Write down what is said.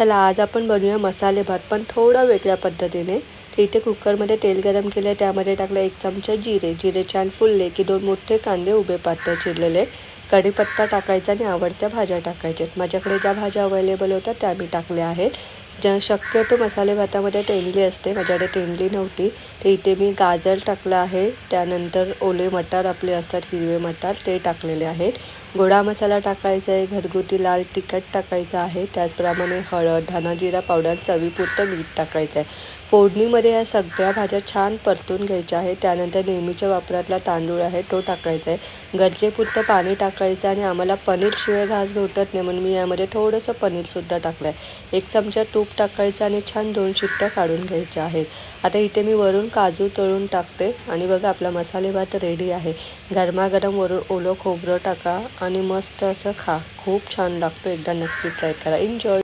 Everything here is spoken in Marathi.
चला आज आपण बनवूया मसाले भात पण थोडा वेगळ्या पद्धतीने. तर इथे कुकरमध्ये तेल गरम केलं त्यामध्ये टाकलं एक चमचा जिरे. जिरे छान फुलले की दोन मोठे कांदे उभे पातळ चिरलेले. कढीपत्ता टाकायचा आणि आवडत्या भाज्या टाकायच्यात. माझ्याकडे ज्या भाज्या अवेलेबल होत्या त्या मी टाकल्या आहेत. ज्या शक्यतो मसाले भातामध्ये तेंडली असते माझ्याकडे तेंडली नव्हती. तर इथे मी गाजर टाकलं आहे. त्यानंतर ओले मटार आपले असतात हिरवे मटार ते टाकलेले आहेत. गोडा मसाला टाकायचा आहे घरगुती लाल तिखट टाकायचं आहे त्याचप्रमाणे हळद धना जिरा पावडर चवीपुरतं मीठ टाकायचं आहे. फोडणीमध्ये या सगळ्या भाज्या छान परतून घ्यायच्या आहे त्यानंतर नेहमीच्या वापरातला तांदूळ आहे तो टाकायचा आहे. गरजेपुरतं पाणी टाकायचं आणि आम्हाला पनीरशिवाय घास घोटत नाही म्हणून मी यामध्ये थोडंसं पनीरसुद्धा टाकलं आहे एक चमचा तूप टाकायचं आणि छान दोन शिट्ट्या काढून घ्यायच्या आहेत. आता इथे मी वरून काजू तळून टाकते आणि बघा आपला मसाले भात रेडी आहे. गरमागरम वरून ओलं खोबरं टाका आणि मस्त असं खा. खूप छान लागतो एकदा नक्की ट्राय करा. एन्जॉय